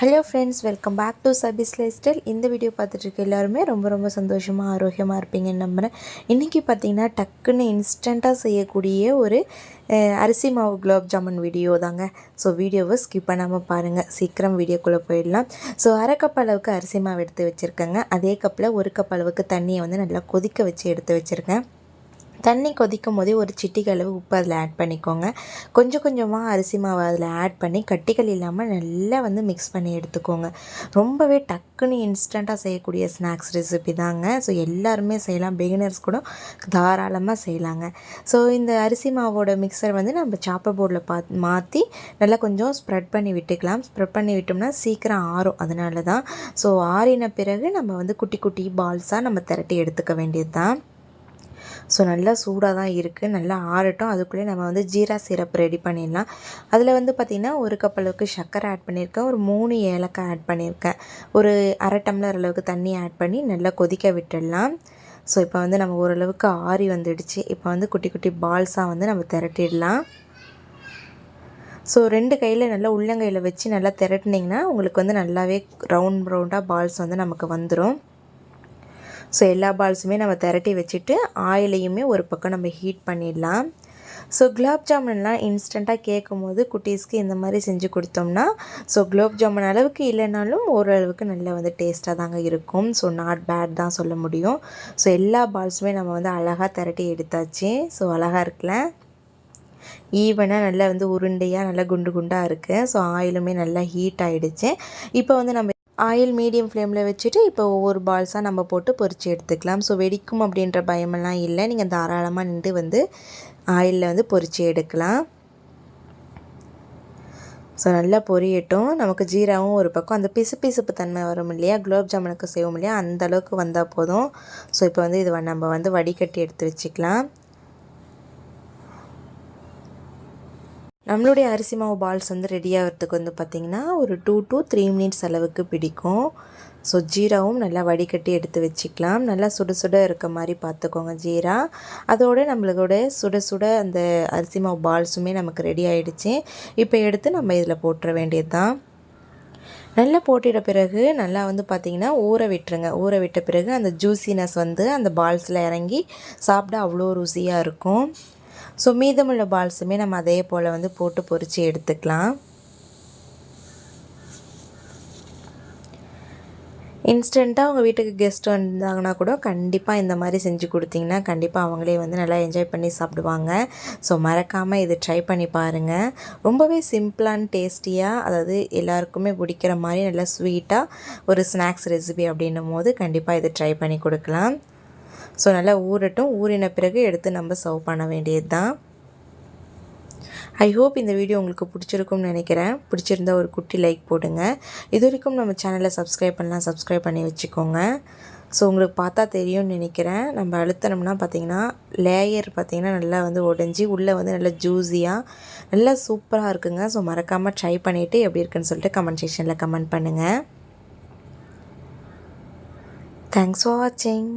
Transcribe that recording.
Hello friends welcome back to சபிஸ் life style இந்த video பார்த்துட்டு இருக்க எல்லாருமே ரொம்ப ரொம்ப சந்தோஷமாக ஆரோக்கியமாக இருப்பீங்கன்னு நம்புகிறேன் இன்றைக்கி பார்த்தீங்கன்னா டக்குன்னு இன்ஸ்டண்ட்டாக செய்யக்கூடிய ஒரு அரிசி மாவு குலாப் ஜாமுன் வீடியோ தாங்க. ஸோ வீடியோவை ஸ்கிப் பண்ணாமல் பாருங்கள் சீக்கிரம் வீடியோக்குள்ளே போயிடலாம். ஸோ அரை கப் அளவுக்கு அரிசி மாவு எடுத்து வச்சுருக்கேங்க. அதே கப்பில் ஒரு கப் அளவுக்கு தண்ணியை வந்து நல்லா கொதிக்க வச்சு எடுத்து வச்சுருக்கேன். தண்ணி கொதிக்கும் போதே ஒரு சிட்டிகளவு உப்பு அதில் ஆட் பண்ணிக்கோங்க. கொஞ்சம் கொஞ்சமாக அரிசி மாவு அதில் ஆட் பண்ணி கட்டிகள் இல்லாமல் நல்லா வந்து மிக்ஸ் பண்ணி எடுத்துக்கோங்க. ரொம்பவே டக்குன்னு இன்ஸ்டண்ட்டாக செய்யக்கூடிய ஸ்நாக்ஸ் ரெசிபி தாங்க. ஸோ எல்லாருமே செய்யலாம். பிகினர்ஸ் கூட தாராளமாக செய்யலாங்க. ஸோ இந்த அரிசி மாவோட மிக்சர் வந்து நம்ம சாப்பர் போர்டில் பா மாற்றி நல்லா கொஞ்சம் ஸ்ப்ரெட் பண்ணி விட்டுக்கலாம். ஸ்ப்ரெட் பண்ணி விட்டோம்னா சீக்கிரம் ஆறும். அதனால தான் ஸோ ஆறின பிறகு நம்ம வந்து குட்டி குட்டி பால்ஸாக நம்ம திரட்டி எடுத்துக்க வேண்டியது தான் ஸோ நல்லா சூடாக தான் இருக்குது நல்லா ஆறட்டும். அதுக்குள்ளே நம்ம வந்து ஜீரா சிரப் ரெடி பண்ணிடலாம். அதில் வந்து பார்த்திங்கன்னா ஒரு கப் அளவுக்கு சர்க்கரை ஆட் பண்ணியிருக்கேன். ஒரு மூணு ஏலக்காய் ஆட் பண்ணியிருக்கேன். ஒரு அரை டம்ளர் அளவுக்கு தண்ணி ஆட் பண்ணி நல்லா கொதிக்க விட்டுடலாம். ஸோ இப்போ வந்து நம்ம ஓரளவுக்கு ஆறி வந்துடுச்சு. இப்போ வந்து குட்டி குட்டி பால்ஸாக வந்து நம்ம திரட்டிடலாம். ஸோ ரெண்டு கையில் நல்லா உள்ளங்கையில் வச்சு நல்லா திரட்டினீங்கன்னா உங்களுக்கு வந்து நல்லாவே ரவுண்ட் ரவுண்டாக பால்ஸ் வந்து நமக்கு வந்துடும் ஸோ எல்லா பால்ஸுமே நம்ம திரட்டி வச்சுட்டு ஆயிலையுமே ஒரு பக்கம் நம்ம ஹீட் பண்ணிடலாம். ஸோ குலாப் ஜாமுன்லாம் இன்ஸ்டண்ட்டாக கேட்கும் போது குட்டீஸ்க்கு இந்த மாதிரி செஞ்சு கொடுத்தோம்னா ஸோ குலாப் ஜாமுன் அளவுக்கு இல்லைனாலும் ஓரளவுக்கு நல்லா வந்து டேஸ்ட்டாக தாங்க இருக்கும். ஸோ நாட் பேட் தான் சொல்ல முடியும். ஸோ எல்லா பால்ஸுமே நம்ம வந்து அழகாக திரட்டி எடுத்தாச்சு. ஸோ அழகாக இருக்குல்ல? ஈவனாக நல்லா வந்து உருண்டையாக நல்லா குண்டு குண்டாக இருக்குது ஸோ ஆயிலுமே நல்லா ஹீட் ஆகிடுச்சு இப்போ வந்து நம்ம ஆயில் மீடியம் ஃப்ளேமில் வச்சுட்டு இப்போ ஒவ்வொரு பால்ஸாக நம்ம போட்டு பொறிச்சு எடுத்துக்கலாம். ஸோ வெடிக்கும் அப்படின்ற பயமெல்லாம் இல்லை. நீங்கள் தாராளமாக நின்று வந்து ஆயிலில் வந்து பொறிச்சு எடுக்கலாம். ஸோ நல்லா பொரியட்டும். நமக்கு ஜீராவும் ஒரு பக்கம். அந்த பிசு பிசுப்பு தன்மை வரும் இல்லையா? குலோப் ஜாமுனுக்கு செய்வோம் இல்லையா? அந்த அளவுக்கு வந்தால் போதும். ஸோ இப்போ வந்து இது நம்ம வந்து வடிகட்டி எடுத்து வச்சுக்கலாம். நம்மளுடைய அரிசி மாவு பால்ஸ் வந்து ரெடி ஆகிறதுக்கு வந்து பார்த்திங்கன்னா ஒரு டூ டு த்ரீ மினிட்ஸ் அளவுக்கு பிடிக்கும். ஸோ ஜீராவும் நல்லா வடிகட்டி எடுத்து வச்சுக்கலாம். நல்லா சுட சுட இருக்க மாதிரி பார்த்துக்கோங்க ஜீரா. அதோடு நம்மளோட சுட சுட அந்த அரிசி மாவு பால்ஸுமே நமக்கு ரெடி ஆகிடுச்சு இப்போ எடுத்து நம்ம இதில் போட்டுற வேண்டியது தான் நல்லா போட்டிட பிறகு நல்லா வந்து பார்த்திங்கன்னா ஊற விட்டுருங்க. ஊற விட்ட பிறகு அந்த ஜூசினஸ் வந்து அந்த பால்ஸில் இறங்கி சாப்பிட அவ்வளோ ருசியாக இருக்கும். ஸோ மீதமுள்ள பால்ஸுமே நம்ம அதே போல் வந்து போட்டு பொரித்து எடுத்துக்கலாம். இன்ஸ்டண்ட்டாக உங்கள் வீட்டுக்கு கெஸ்ட் வந்தாங்கன்னா கூட கண்டிப்பாக இந்த மாதிரி செஞ்சு கொடுத்தீங்கன்னா கண்டிப்பாக அவங்களே வந்து நல்லா என்ஜாய் பண்ணி சாப்பிடுவாங்க. ஸோ மறக்காமல் இது ட்ரை பண்ணி பாருங்கள் ரொம்பவே சிம்பிளான டேஸ்டியாக அதாவது எல்லாருக்குமே பிடிக்கிற மாதிரி நல்லா ஸ்வீட்டாக ஒரு ஸ்நாக்ஸ் ரெசிபி அப்படின்னும் போது கண்டிப்பாக இதை ட்ரை பண்ணி கொடுக்கலாம். ஸோ நல்லா ஊறட்டும். ஊறின பிறகு எடுத்து நம்ம சர்வ் பண்ண வேண்டியது தான் ஐ ஹோப் இந்த வீடியோ உங்களுக்கு பிடிச்சிருக்கும்னு நினைக்கிறேன். பிடிச்சிருந்தா ஒரு குட்டி லைக் போடுங்க. இது வரைக்கும் நம்ம சேனலை சப்ஸ்கிரைப் பண்ணலாம் சப்ஸ்கிரைப் பண்ணி வச்சுக்கோங்க. ஸோ உங்களுக்கு பார்த்தா தெரியும்னு நினைக்கிறேன். நம்ம அழுத்தனம்னா பார்த்தீங்கன்னா லேயர் பார்த்திங்கன்னா நல்லா வந்து உடஞ்சி உள்ளே வந்து நல்லா ஜூஸியாக நல்லா சூப்பராக இருக்குங்க. ஸோ மறக்காமல் ட்ரை பண்ணிவிட்டு எப்படி இருக்குன்னு சொல்லிட்டு கமெண்ட் செக்ஷனில் கமெண்ட் பண்ணுங்கள் தேங்க்ஸ் ஃபார் வாட்சிங்